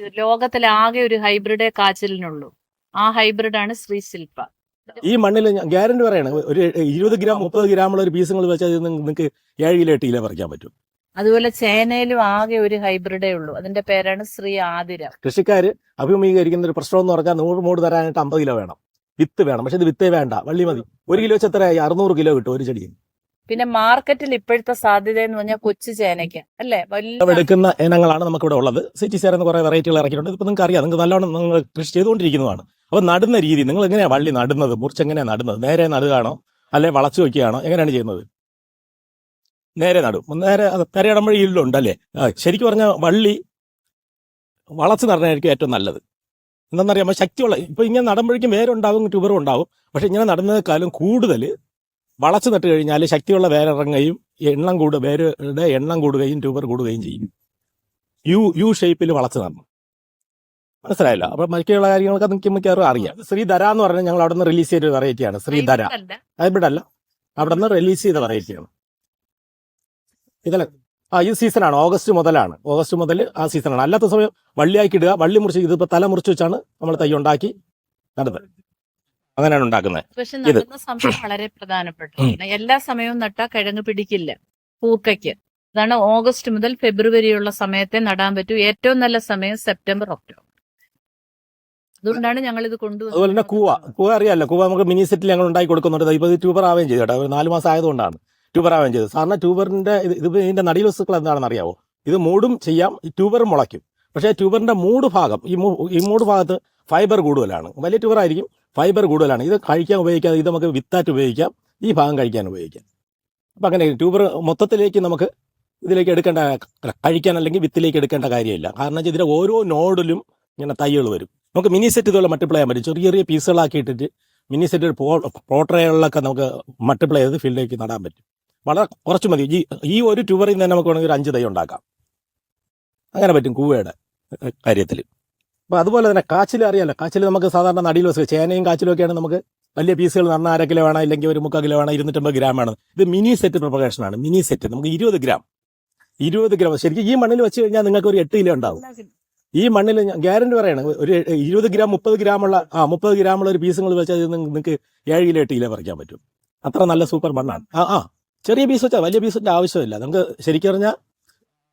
ലോകത്തിലെ ആകെ ഒരു ഹൈബ്രിഡേ കാച്ചിലിനുള്ളൂ. ആ ഹൈബ്രിഡാണ് ശ്രീ ശില്പ. ഈ മണ്ണിൽ ഗ്യാരണ്ടി പറയണം ഒരു ഇരുപത് ഗ്രാം മുപ്പത് ഗ്രാമുള്ള ഒരു പീസ് നിങ്ങൾ വെച്ചാൽ നിങ്ങൾക്ക് ഏഴ് കിലോ എട്ട് കിലോ പറിക്കാൻ പറ്റും. അതുപോലെ ചേനയിലും ആകെ ഒരു ഹൈബ്രിഡേ ഉള്ളൂ. അതിന്റെ പേരാണ് ശ്രീ ആതിര. കൃഷിക്കാർ അഭിമുഖീകരിക്കുന്ന ഒരു പ്രശ്നം എന്ന് പറഞ്ഞാൽ നൂറ് മൂട് തരാനായിട്ട് അമ്പത് കിലോ വേണം. വിത്ത് വേണം. പക്ഷെ ഇത് വിത്തേ വേണ്ട. വള്ളി മതി. ഒരു കിലോ ചെത്തരായി അറുന്നൂറ് കിലോ കിട്ടും ഒരു ചെടി പിന്നെ മാർക്കറ്റിൽ ഇപ്പോഴത്തെ സാധ്യത എന്ന് പറഞ്ഞാൽ കൊച്ചു ചേനയ്ക്ക് അല്ലേ? എടുക്കുന്ന ഇനങ്ങളാണ് നമുക്ക് ഇവിടെ ഉള്ളത് സിറ്റി ചേർന്ന് കുറെ വെറൈറ്റികൾ ഇറക്കിയിട്ടുണ്ട്. ഇപ്പൊ നിങ്ങൾക്ക് അറിയാം. നിങ്ങൾക്ക് നല്ലോണം നിങ്ങൾ കൃഷി ചെയ്തുകൊണ്ടിരിക്കുന്നതാണ്. അപ്പൊ നടുന്ന രീതി നിങ്ങൾ എങ്ങനെയാ വള്ളി നടുന്നത്? മുറിച്ച് എങ്ങനെയാ നടുന്നത്? നേരെ നടുകയാണോ? അല്ലെ വളച്ചു വെക്കുകയാണോ എങ്ങനെയാണ് ചെയ്യുന്നത്? നേരെ നടും. നേരെ നേരെ ഇടുമ്പോൾ ഈൽഡുണ്ട് അല്ലേ ശരിക്കും പറഞ്ഞാൽ വള്ളി വളച്ച് നടനായിരിക്കും ഏറ്റവും നല്ലത്. എന്താണെന്നറിയാമോ? ശക്തിയുള്ള ഇപ്പൊ ഇങ്ങനെ നടുമ്പോഴേക്കും വേരുണ്ടാവും ട്യൂബറും ഉണ്ടാവും. പക്ഷെ ഇങ്ങനെ നടുന്നതിനേക്കാളും കൂടുതൽ വളച്ചു നട്ട് കഴിഞ്ഞാൽ ശക്തിയുള്ള വേരിറങ്ങുകയും എണ്ണം കൂടുക വേരുടെ എണ്ണം കൂടുകയും ട്യൂബർ കൂടുകയും ചെയ്യും. യു യു ഷേപ്പിൽ വളച്ചു നടണം മനസ്സിലായല്ലോ? അപ്പൊ ബാക്കിയുള്ള കാര്യങ്ങളൊക്കെ നിങ്ങൾക്ക് മിക്കവാറും അറിയാം. ശ്രീധര എന്ന് പറഞ്ഞാൽ ഞങ്ങൾ അവിടെ നിന്ന് റിലീസ് ചെയ്ത വെറൈറ്റിയാണ് ശ്രീധര. ഹൈബ്രിഡ് അല്ല അവിടെ നിന്ന് റിലീസ് ചെയ്ത വെറൈറ്റിയാണ് ഇതല്ല. ആ ഈ സീസണാണ് ഓഗസ്റ്റ് മുതലാണ്. ഓഗസ്റ്റ് മുതൽ ആ സീസണാണ് അല്ലാത്ത സമയം വള്ളിയാക്കി ഇടുക. വള്ളി മുറിച്ച് ഇതിപ്പോ തല മുറിച്ച് വെച്ചാണ് നമ്മൾ തൈ ഉണ്ടാക്കി നടന്നത്. അങ്ങനെയാണ് ഉണ്ടാക്കുന്നത്. പക്ഷെ. നടുന്ന സമയം വളരെ പ്രധാനപ്പെട്ടതാണ്. എല്ലാ സമയവും നട്ടാ കിഴങ്ങ് പിടിക്കില്ല. പൂക്കയ്ക്ക്. അതാണ് ഓഗസ്റ്റ് മുതൽ ഫെബ്രുവരിയുള്ള സമയത്തെ നടാൻ പറ്റൂ. ഏറ്റവും നല്ല സമയം സെപ്റ്റംബർ ഒക്ടോബർ. അതുകൊണ്ടാണ് ഞങ്ങൾ ഇത് അതുപോലെ തന്നെ കൂവ. കൂവ അറിയാമല്ലോ കൂവ നമുക്ക് മിനി സെറ്റിൽ ഞങ്ങൾ ഉണ്ടാക്കി കൊടുക്കുന്നുണ്ട്. ഇപ്പോൾ ഇത് ട്യൂബർ ആവുകയും ചെയ്തു കേട്ടോ. ഒരു നാല് മാസം ആയതുകൊണ്ടാണ്. ട്യൂബർ ആവുകയും ചെയ്തത് സാറിന് ട്യൂബറിന്റെ ഇത് ഇത് ഇതിന്റെ നടിയിൽ വസ്തുക്കൾ എന്താണെന്ന് അറിയാവോ? ഇത് മൂടും ചെയ്യാം. ഈ ട്യൂബർ മുളയ്ക്കും. പക്ഷേ ട്യൂബറിന്റെ മൂട് ഭാഗം ഈ ഈ മൂട് ഭാഗത്ത് ഫൈബർ കൂടുതലാണ്. വലിയ ട്യൂബർ ആയിരിക്കും. ഫൈബർ കൂടുതലാണ്. ഇത് കഴിക്കാൻ ഉപയോഗിക്കാതെ ഇത് നമുക്ക് വിത്തായിട്ട് ഉപയോഗിക്കാം. ഈ ഭാഗം കഴിക്കാൻ ഉപയോഗിക്കാം. അപ്പം അങ്ങനെ ട്യൂബർ മൊത്തത്തിലേക്ക് നമുക്ക് ഇതിലേക്ക് എടുക്കേണ്ട കഴിക്കാൻ അല്ലെങ്കിൽ വിത്തിലേക്ക് എടുക്കേണ്ട കാര്യമില്ല. കാരണം വെച്ചാൽ ഇതിന്റെ ഓരോ നോഡിലും ഇങ്ങനെ തൈകൾ വരും. നമുക്ക് മിനി സെറ്റ് ഇതുപോലെ മൾട്ടിപ്ലൈ ചെയ്യാൻ പറ്റും. ചെറിയ ചെറിയ പീസുകളാക്കി ഇട്ടിട്ട് മിനി സെറ്റ് പോ പോട്രകളിലൊക്കെ നമുക്ക് മൾട്ടിപ്ലൈ ചെയ്ത് ഫീൽഡിലേക്ക് നടാൻ പറ്റും. വളരെ കുറച്ച് മതി. ഈ ഈ ഒരു ട്യൂബറിൽ നിന്ന് തന്നെ നമുക്ക് വേണമെങ്കിൽ ഒരു അഞ്ച് തൈ ഉണ്ടാക്കാം. അങ്ങനെ പറ്റും കൂവയുടെ കാര്യത്തിൽ അപ്പോൾ അതുപോലെ തന്നെ കാച്ചിൽ അറിയാലോ. കാച്ചിൽ നമുക്ക് സാധാരണ നടിയിൽ വെച്ച് ചേനയും കാച്ചിലും ഒക്കെയാണ് നമുക്ക് വലിയ പീസുകൾ നടന്ന അര കിലോ വേണം അല്ലെങ്കിൽ ഒരു മുക്കാൽ കിലോ വേണം ഇരുന്നൂറ്റമ്പത് ഗ്രാം വേണം. ഇത് മിനി സെറ്റ് പ്രൊപ്പഗേഷനാണ് മിനി സെറ്റ് നമുക്ക് ഇരുപത് ഗ്രാം. ഇരുപത് ഗ്രാം. ശരിക്കും ഈ മണ്ണിൽ വെച്ച് കഴിഞ്ഞാൽ നിങ്ങൾക്ക് ഒരു എട്ട് കിലോ ഉണ്ടാവും. ഈ മണ്ണിൽ ഗ്യാരണ്ടി പറയാണ്. ഒരു ഇരുപത് ഗ്രാം മുപ്പത് ഗ്രാമുള്ള ആ മുപ്പത് ഗ്രാമുള്ള ഒരു പീസുകൾ വെച്ചാൽ നിങ്ങൾക്ക് ഏഴ് കിലോ എട്ട് കിലോ പറിക്കാൻ പറ്റും. അത്ര നല്ല സൂപ്പർ മണ്ണാണ്. ആ ആ. ചെറിയ പീസ് വെച്ചാൽ വലിയ പീസിന്റെ ആവശ്യമില്ല. നമുക്ക് ശരിക്കും പറഞ്ഞാൽ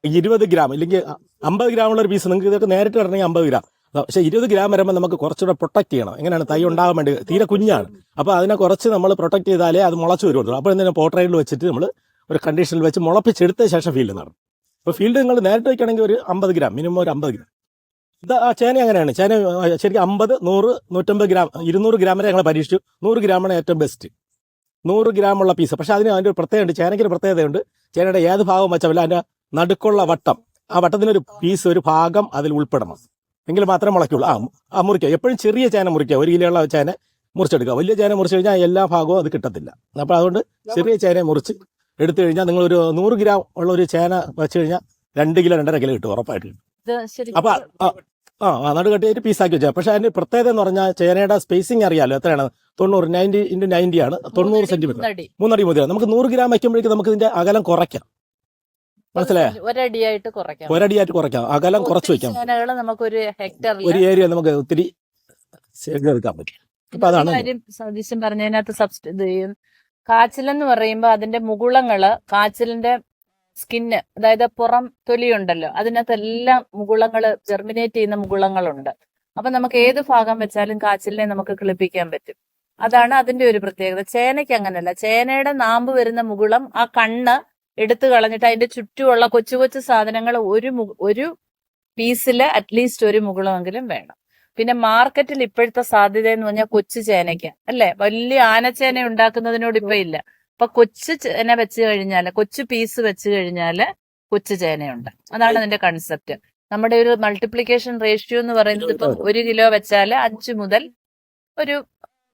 ഇരുപത് ഗ്രാം ഇല്ലെങ്കിൽ അമ്പത് ഗ്രാമുള്ള ഒരു പീസ് നിങ്ങൾക്ക് ഇതൊക്കെ നേരിട്ട് ഇടണമെങ്കിൽ അമ്പത് ഗ്രാം. പക്ഷെ ഇരുപത് ഗ്രാം വരുമ്പോൾ നമുക്ക് കുറച്ചുകൂടെ പ്രൊട്ടക്ട് ചെയ്യണം. എങ്ങനെയാണ്? തൈ ഉണ്ടാകാൻ വേണ്ടി. തീരെ കുഞ്ഞാണ്. അപ്പോൾ അതിനെ കുറച്ച് നമ്മൾ പ്രൊട്ടക്ട് ചെയ്താലേ അത് മുളച്ച് വരുള്ളൂ. അപ്പോൾ എന്തിനാ പോട്രൈഡിൽ വെച്ചിട്ട് നമ്മൾ ഒരു കണ്ടീഷനിൽ വെച്ച് മുളപ്പിച്ചെടുത്ത ശേഷം ഫീൽഡ് നടണം അപ്പോൾ ഫീൽഡ് നിങ്ങൾ നേരിട്ട് വയ്ക്കണമെങ്കിൽ ഒരു അമ്പത് ഗ്രാം മിനിമം ഒരു അമ്പത് ഗ്രാം. ഇത് ആ ചേന അങ്ങനെയാണ് ചേന ശരിക്കും അമ്പത് നൂറ് നൂറ്റമ്പത് ഗ്രാം ഇരുന്നൂറ് ഗ്രാം വരെ ഞങ്ങൾ പരീക്ഷിച്ചു. നൂറ് ഗ്രാമാണ് ഏറ്റവും ബെസ്റ്റ് നൂറ് ഗ്രാമുള്ള പീസ് പക്ഷെ അതിന് അതിന്റെ ഒരു പ്രത്യേകതയുണ്ട്. ചേനയ്ക്ക് ഒരു പ്രത്യേകതയുണ്ട്. ചേനയുടെ ഏത് ഭാഗം വെച്ചാൽ അതിന്റെ നടുക്കുള്ള വട്ടം. ആ വട്ടത്തിനൊരു പീസ് ഒരു ഭാഗം അതിൽ ഉൾപ്പെടണം. എങ്കിൽ മാത്രമേ മുളയ്ക്കുള്ളൂ. ആ ആ മുറിക്കുക എപ്പോഴും ചെറിയ ചേന മുറിക്കുക ഒരു കിലോ ഉള്ള ചേന മുറിച്ചെടുക്കുക. വലിയ ചേന മുറിച്ച് കഴിഞ്ഞാൽ എല്ലാ ഭാഗവും അത് കിട്ടത്തില്ല. അപ്പോൾ അതുകൊണ്ട് ചെറിയ ചേന മുറിച്ച് എടുത്തു കഴിഞ്ഞാൽ നിങ്ങൾ ഒരു നൂറ് ഗ്രാം ഉള്ള ഒരു ചേന വെച്ച് കഴിഞ്ഞാൽ രണ്ട് കിലോ രണ്ടര കിലോ കിട്ടും ഉറപ്പായിട്ട്. കിട്ടും ഇത് ശരിക്കും അപ്പൊ ആ, ആ ആ നടു കട്ടിയായിട്ട് പീസാക്കി വെച്ചാൽ പക്ഷേ അതിന്റെ പ്രത്യേകത എന്ന് പറഞ്ഞാൽ ചേനയുടെ സ്പേസിങ് അറിയാമല്ലോ എത്രയാണ്? തൊണ്ണൂറ് നയന്റി ഇന്റു നയന്റി ആണ്. തൊണ്ണൂറ് സെന്റിമീറ്റർ മൂന്നടി. മുതലാണ്. നമുക്ക് നൂറ് ഗ്രാം വയ്ക്കുമ്പോഴേക്കും നമുക്ക് ഇതിന്റെ അകലം കുറയ്ക്കാം. മനസ്സിലായോ? ഒരടിയായിട്ട് കുറയ്ക്കാം. ഒരടിയായിട്ട് കുറയ്ക്കാം. അകലം കുറച്ച് വെക്കാം. നമുക്കൊരു നമുക്കൊരു ഒരു ഹെക്ടറിൽ ഏരിയ നമുക്ക് ഒത്തിരി എടുക്കാൻ പറ്റും. അപ്പൊ അതാണ് സതീശൻ പറഞ്ഞതിനകത്ത് സബ്സ്റ്റി ചെയ്യും കാച്ചിലെന്ന് പറയുമ്പോൾ അതിന്റെ മുകുളങ്ങൾ കാച്ചിലിന്റെ സ്കിന്ന് അതായത് പുറം തൊലിയുണ്ടല്ലോ അതിനകത്ത് എല്ലാ മുകുളങ്ങൾ ജെർമിനേറ്റ് ചെയ്യുന്ന മുകുളങ്ങളുണ്ട്. അപ്പൊ നമുക്ക് ഏത് ഭാഗം വെച്ചാലും കാച്ചിലിനെ നമുക്ക് കിളിപ്പിക്കാൻ പറ്റും. അതാണ് അതിന്റെ ഒരു പ്രത്യേകത. ചേനയ്ക്ക് അങ്ങനല്ല. ചേനയുടെ നാമ്പ് വരുന്ന മുകുളം ആ കണ്ണ് എടുത്തു കളഞ്ഞിട്ട് അതിന്റെ ചുറ്റുമുള്ള കൊച്ചു കൊച്ചു സാധനങ്ങൾ ഒരു ഒരു പീസിൽ അറ്റ്ലീസ്റ്റ് ഒരു മുകുളമെങ്കിലും വേണം. പിന്നെ മാർക്കറ്റിൽ ഇപ്പോഴത്തെ സാധ്യത എന്ന് പറഞ്ഞാൽ കൊച്ചു ചേനയ്ക്ക് അല്ലെ? വലിയ ആനച്ചേന ഉണ്ടാക്കുന്നതിനോട് ഇപ്പൊ ഇല്ല. അപ്പൊ കൊച്ചു ചേന വെച്ച് കഴിഞ്ഞാൽ കൊച്ചു പീസ് വെച്ച് കഴിഞ്ഞാൽ കൊച്ചു ചേനയുണ്ട്. അതാണ് അതിന്റെ കൺസെപ്റ്റ് നമ്മുടെ ഒരു മൾട്ടിപ്ലിക്കേഷൻ റേഷ്യോ എന്ന് പറയുന്നത് ഇപ്പം ഒരു കിലോ വെച്ചാൽ അഞ്ചു മുതൽ ഒരു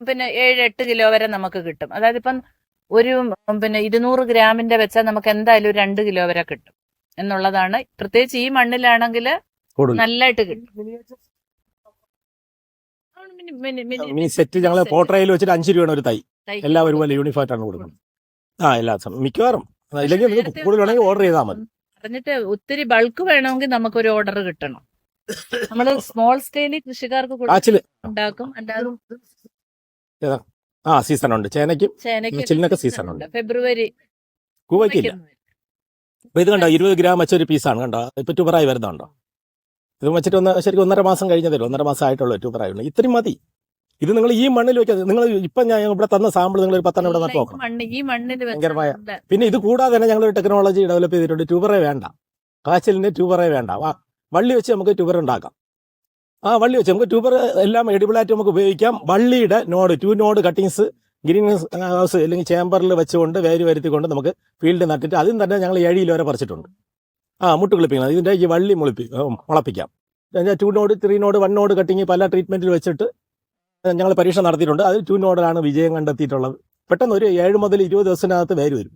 പിന്നെ ഏഴ് എട്ട് കിലോ വരെ നമുക്ക് കിട്ടും. അതായത് ഇപ്പം ഒരു പിന്നെ ഇരുന്നൂറ് ഗ്രാമിന്റെ വെച്ചാൽ നമുക്ക് എന്തായാലും ഒരു രണ്ട് കിലോ വരെ കിട്ടും. എന്നുള്ളതാണ്. പ്രത്യേകിച്ച് ഈ മണ്ണിലാണെങ്കിൽ നല്ലായിട്ട് നല്ലതായിട്ട് കിട്ടും. മിനി- മിനി- മിനി- സെറ്റ് ഞങ്ങൾ പോട്ടറയിൽ വെച്ചിട്ട് അഞ്ച് രൂപയാണ് ഒരു തൈ. എല്ലാം ഒരുപോലെ യൂണിഫോം ആണ് കൊടുക്കുന്നത്. ആ എല്ലാ മിക്കവാറും. ഇല്ലെങ്കിൽ നിങ്ങൾക്ക് കൂടുതൽ വേണമെങ്കിൽ ഓർഡർ ചെയ്താൽ മതി. പറഞ്ഞിട്ട് ഒത്തിരി ബൾക്ക് വേണമെങ്കിൽ നമുക്ക് ഒരു ഓർഡർ കിട്ടണം. നമ്മൾ സ്മോൾ സ്കെയിലിൽ കൃഷിക്കാർക്ക് കൊടുക്കും ഉണ്ടാക്കും. അല്ലാതെ ആ സീസൺ ഉണ്ട് ചേനയ്ക്കും സീസൺ ഉണ്ട്. ഫെബ്രുവരി കൂവയ്ക്കില്ല. അപ്പൊ ഇത് കണ്ടോ ഇരുപത് ഗ്രാം വെച്ചൊരു പീസാണ് കണ്ടോ? ഇപ്പൊ ട്യൂബറായി വരുന്നുണ്ടോ? ഇത് വെച്ചിട്ട് ഒന്ന് ശരിക്കും ഒന്നര മാസം കഴിഞ്ഞതല്ലോ ഒന്നര മാസം ആയിട്ടുള്ളൂ ട്യൂബറായി ഉണ്ട് ഇത്രയും മതി. ഇത് നിങ്ങൾ ഈ മണ്ണിൽ വെക്കാതെ നിങ്ങൾ ഇപ്പൊ ഞാൻ ഇവിടെ തന്ന സാമ്പിൾ നിങ്ങൾ ഒരു പത്തെണ്ണം ഇവിടെ നട്ടു നോക്കണം. ഭയങ്കരമായ- പിന്നെ ഇത് കൂടാതെ തന്നെ ഞങ്ങൾ ടെക്നോളജി ഡെവലപ്പ് ചെയ്തിട്ടുണ്ട്. ട്യൂബറേ വേണ്ട. കാച്ചിലിന് ട്യൂബറേ വേണ്ട. വാ, വള്ളി വെച്ച് നമുക്ക് ട്യൂബർ ഉണ്ടാക്കാം. ആ വള്ളി വെച്ച് നമുക്ക് ട്യൂബർ എല്ലാം എഡിബിളായിട്ട് നമുക്ക് ഉപയോഗിക്കാം. വള്ളിയുടെ node to node cuttings greenhouse അല്ലെങ്കിൽ ചേമ്പറിൽ വെച്ചുകൊണ്ട് വേര് വരുത്തിക്കൊണ്ട് നമുക്ക് ഫീൽഡ് നട്ടിട്ട് അതിൽ തന്നെ ഞങ്ങൾ ഏഴിയിൽ വരെ പറിച്ചിട്ടുണ്ട്. ആ മുട്ട് കിളിപ്പിക്കണം ഇതിന്റെ ഈ വള്ളി മുളിപ്പി മുളപ്പിക്കാം. Two node three node one node cutting പല ട്രീറ്റ്മെന്റിൽ വെച്ചിട്ട് ഞങ്ങൾ പരീക്ഷ നടത്തിയിട്ടുണ്ട്. അത് ടു നോഡിലാണ് വിജയം കണ്ടെത്തിയിട്ടുള്ളത്. പെട്ടെന്ന് ഒരു ഏഴ് മുതൽ ഇരുപത് ദിവസത്തിനകത്ത് വേര് വരും.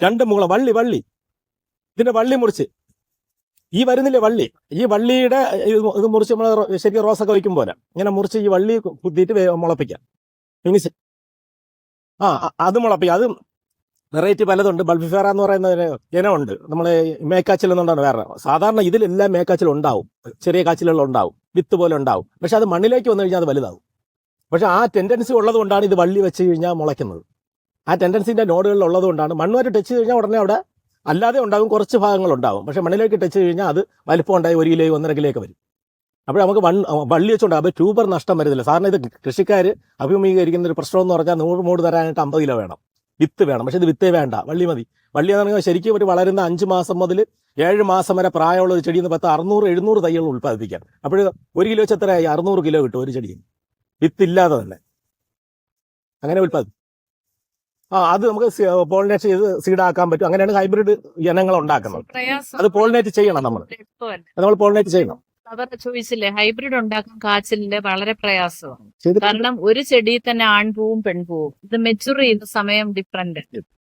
രണ്ട് മുകളം വള്ളി വള്ളി. ഇതിന്റെ വള്ളി മുറിച്ച് ഈ വരുന്നില്ലേ വള്ളി? ഈ വള്ളിയുടെ ഇത് മുറിച്ച് നമ്മൾ ശരിക്കും റോസൊക്കെ വയ്ക്കും പോലെ. ഇങ്ങനെ മുറിച്ച് ഈ വള്ളി കുത്തിയിട്ട് മുളപ്പിക്കാം. ഫിനിഷ് ആ അത് മുളപ്പിക്കാം. അത് വെറൈറ്റി പലതുണ്ട്. ബൾബിഫേറ എന്ന് പറയുന്ന ഒരു ഇനമുണ്ട്. നമ്മൾ മേക്കാച്ചിൽ എന്നുണ്ടാണ് വേറെ. സാധാരണ ഇതിലെല്ലാം മേക്കാച്ചിൽ ഉണ്ടാവും. ചെറിയ കാച്ചിലുകൾ ഉണ്ടാവും. വിത്ത് പോലെ ഉണ്ടാവും. പക്ഷെ അത് മണ്ണിലേക്ക് വന്നു കഴിഞ്ഞാൽ അത് വലുതാവും. പക്ഷെ ആ ടെൻഡൻസി ഉള്ളത് കൊണ്ടാണ് ഇത് വള്ളി വെച്ച് കഴിഞ്ഞാൽ മുളയ്ക്കുന്നത്. ആ ടെൻഡൻസിന്റെ നോഡുകളിൽ ഉള്ളത് കൊണ്ടാണ് മണ്ണുമായിട്ട് ടച്ച് കഴിഞ്ഞാൽ ഉടനെ അവിടെ അല്ലാതെ ഉണ്ടാകും കുറച്ച് ഭാഗങ്ങൾ ഉണ്ടാവും പക്ഷെ മണ്ണിലേക്ക് ടച്ച് കഴിഞ്ഞാൽ അത് വലിപ്പം ഉണ്ടായി ഒരു കിലോയും ഒന്നര കിലോയൊക്കെ വരും. അപ്പോൾ നമുക്ക് വൺ വള്ളി വെച്ചുകൊണ്ട് അപ്പോൾ ട്യൂബർ നഷ്ടം വരുന്നില്ല. സാറിന് ഇത് കൃഷിക്കാർ അഭിമുഖീകരിക്കുന്ന ഒരു പ്രശ്നം എന്ന് പറഞ്ഞാൽ നൂറ് മൂട് തരാനായിട്ട് അമ്പത് കിലോ വേണം. വിത്ത് വേണം. പക്ഷെ ഇത് വിത്തേ വേണ്ട. വള്ളി മതി. വള്ളി എന്ന് പറഞ്ഞാൽ ശരിക്കും ഒരു വളരുന്ന അഞ്ച് മാസം മുതൽ ഏഴ് മാസം വരെ പ്രായമുള്ള ഒരു ചെടിയിൽ നിന്ന് പത്ത് അറുന്നൂറ് എഴുന്നൂറ് തൈകൾ ഉൽപ്പാദിപ്പിക്കാം. അപ്പോൾ ഒരു കിലോ വെച്ച് എത്രയായി? അറുന്നൂറ് കിലോ കിട്ടും ഒരു ചെടിയിൽ വിത്തില്ലാതെ തന്നെ. അങ്ങനെ ഉൽപ്പാദിപ്പിക്കും ആ അത് നമുക്ക് പോളിനേറ്റ് ചെയ്ത് സീഡാക്കാൻ പറ്റും. അങ്ങനെയാണ് ഹൈബ്രിഡ് ഇനങ്ങൾ ഉണ്ടാക്കുന്നത്. അത് പോളിനേറ്റ് ചെയ്യണം നമ്മൾ. നമ്മൾ പോളിനേറ്റ് ചെയ്യണം. അവർ ചോദിച്ചില്ലേ ഹൈബ്രിഡ് ഉണ്ടാക്കാൻ കാച്ചിലിന്റെ വളരെ പ്രയാസമാണ് കാരണം ഒരു ചെടിയിൽ തന്നെ ആൺപൂവും പെൺപൂവും ഇത് മെച്ചുർ ചെയ്യുന്ന സമയം ഡിഫറെന്റ്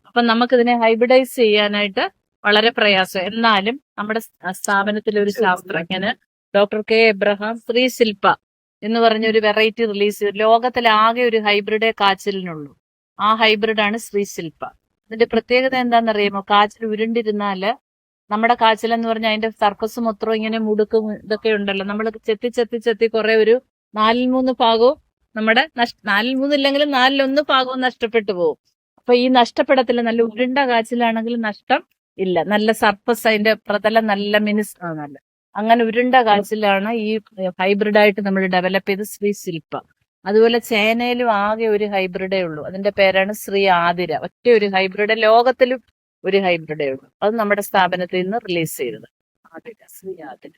അപ്പൊ നമുക്കിതിനെ ഹൈബ്രിഡൈസ് ചെയ്യാനായിട്ട് വളരെ പ്രയാസം. എന്നാലും നമ്മുടെ സ്ഥാപനത്തിലെ ഒരു ശാസ്ത്രജ്ഞന് doctor K. Abraham Shri Shilpa എന്ന് പറഞ്ഞ ഒരു വെറൈറ്റി റിലീസ് ചെയ്തു. ലോകത്തിലാകെ ഒരു ഹൈബ്രിഡേ കാച്ചിലിനുള്ളൂ. ആ ഹൈബ്രിഡ് ആണ് ശ്രീ ശില്പ. അതിന്റെ പ്രത്യേകത എന്താണെന്നറിയാമോ? കാച്ചിൽ ഉരുണ്ടിരുന്നാൽ നമ്മുടെ കാച്ചിൽ എന്ന് പറഞ്ഞാൽ അതിന്റെ സർക്കസ് മൊത്തം ഇങ്ങനെ മുടുക്കും ഇതൊക്കെ ഉണ്ടല്ലോ. നമ്മൾ ചെത്തി ചെത്തി ചെത്തി കുറെ ഒരു നാലിൽ മൂന്ന് ഭാഗവും നമ്മുടെ നഷ്ട നാലിൽ മൂന്നില്ലെങ്കിലും നാലിലൊന്ന് ഭാഗവും നഷ്ടപ്പെട്ടു പോകും. അപ്പൊ ഈ നഷ്ടപ്പെടത്തില്ല. നല്ല ഉരുണ്ട കാച്ചിലാണെങ്കിൽ നഷ്ടം ഇല്ല. നല്ല സർപ്പസ് അതിന്റെ പ്രതലം നല്ല മിനിസ് നല്ല. അങ്ങനെ ഉരുണ്ട കാച്ചിലാണ് ഈ ഹൈബ്രിഡായിട്ട് നമ്മൾ ഡെവലപ്പ് ചെയ്ത് ശ്രീ ശില്പ. അതുപോലെ ചേനയിലും ആകെ ഒരു ഹൈബ്രിഡേ ഉള്ളൂ. അതിന്റെ പേരാണ് ശ്രീ ആതിര. ഒറ്റ ഒരു ഹൈബ്രിഡ് ലോകത്തിലും ഒരു ഹൈബ്രിഡേ ഉള്ളൂ. അത് നമ്മുടെ സ്ഥാപനത്തിൽ നിന്ന് റിലീസ് ചെയ്തത്. ആതിര ശ്രീ ആതിര.